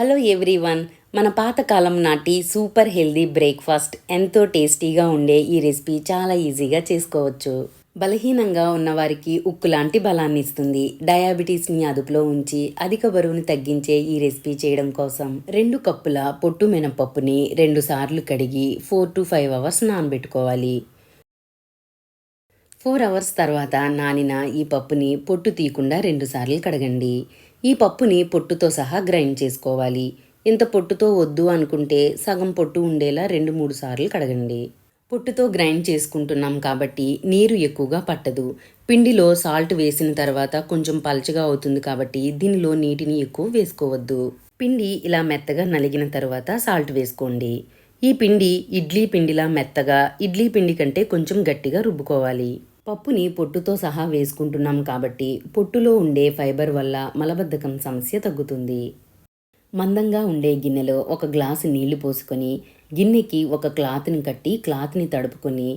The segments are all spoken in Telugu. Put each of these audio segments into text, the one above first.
హలో ఎవ్రీవన్ మన పాతకాలం నాటి సూపర్ హెల్దీ బ్రేక్ఫాస్ట్ ఎంతో టేస్టీగా ఉండే ఈ రెసిపీ చాలా ఈజీగా చేసుకోవచ్చు. బలహీనంగా ఉన్నవారికి ఉక్కు లాంటి బలాన్ని ఇస్తుంది. డయాబెటీస్ని అదుపులో ఉంచి అధిక బరువును తగ్గించే ఈ రెసిపీ చేయడం కోసం రెండు కప్పుల పొట్టు మినపప్పుని రెండు సార్లు కడిగి ఫోర్ టు ఫైవ్ అవర్స్ నానబెట్టుకోవాలి. ఫోర్ అవర్స్ తర్వాత నానిన ఈ పప్పుని పొట్టు తీయకుండా రెండుసార్లు కడగండి. ఈ పప్పుని పొట్టుతో సహా గ్రైండ్ చేసుకోవాలి. ఇంత పొట్టుతో వద్దు అనుకుంటే సగం పొట్టు ఉండేలా రెండు మూడు సార్లు కడగండి. పొట్టుతో గ్రైండ్ చేసుకుంటున్నాం కాబట్టి నీరు ఎక్కువగా పట్టదు. పిండిలో సాల్ట్ వేసిన తర్వాత కొంచెం పలచగా అవుతుంది కాబట్టి దీనిలో నీటిని ఎక్కువ వేసుకోవద్దు. పిండి ఇలా మెత్తగా నలిగిన తర్వాత సాల్ట్ వేసుకోండి. ఈ పిండి ఇడ్లీ పిండిలా మెత్తగా ఇడ్లీ పిండి కంటే కొంచెం గట్టిగా రుబ్బుకోవాలి. పప్పుని పొట్టుతో సహా వేసుకుంటున్నాం కాబట్టి పొట్టులో ఉండే ఫైబర్ వల్ల మలబద్ధకం సమస్య తగ్గుతుంది. మందంగా ఉండే గిన్నెలో ఒక గ్లాసు నీళ్ళు పోసుకొని గిన్నెకి ఒక క్లాత్ని కట్టి క్లాత్ని తడుపుకొని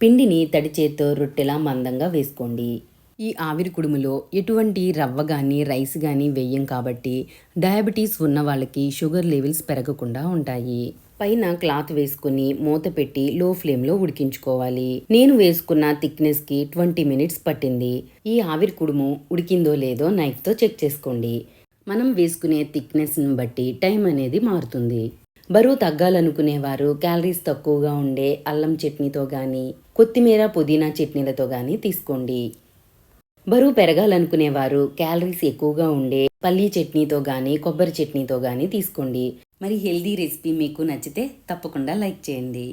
పిండిని తడి చేత్తో రొట్టెలా మందంగా వేసుకోండి. ఈ ఆవిరి కుడుములో ఎటువంటి రవ్వ కానీ రైస్ కానీ వేయం కాబట్టి డయాబెటీస్ ఉన్న వాళ్ళకి షుగర్ లెవెల్స్ పెరగకుండా ఉంటాయి. పైన క్లాత్ వేసుకుని మూత పెట్టి లో ఫ్లేమ్లో ఉడికించుకోవాలి. నేను వేసుకున్న థిక్నెస్కి ట్వంటీ మినిట్స్ పట్టింది. ఈ ఆవిరి కుడుము ఉడికిందో లేదో నైఫ్తో చెక్ చేసుకోండి. మనం వేసుకునే థిక్నెస్ని బట్టి టైం అనేది మారుతుంది. బరువు తగ్గాలనుకునేవారు క్యాలరీస్ తక్కువగా ఉండే అల్లం చట్నీతో కానీ కొత్తిమీర పుదీనా చట్నీలతో కానీ తీసుకోండి. బరువు పెరగాలనుకునేవారు. క్యాలరీస్ ఎక్కువగా ఉండే పల్లీ చట్నీతో కానీ కొబ్బరి చట్నీతో కానీ తీసుకోండి. మరి హెల్దీ రెసిపీ మీకు నచ్చితే తప్పకుండా లైక్ చేయండి.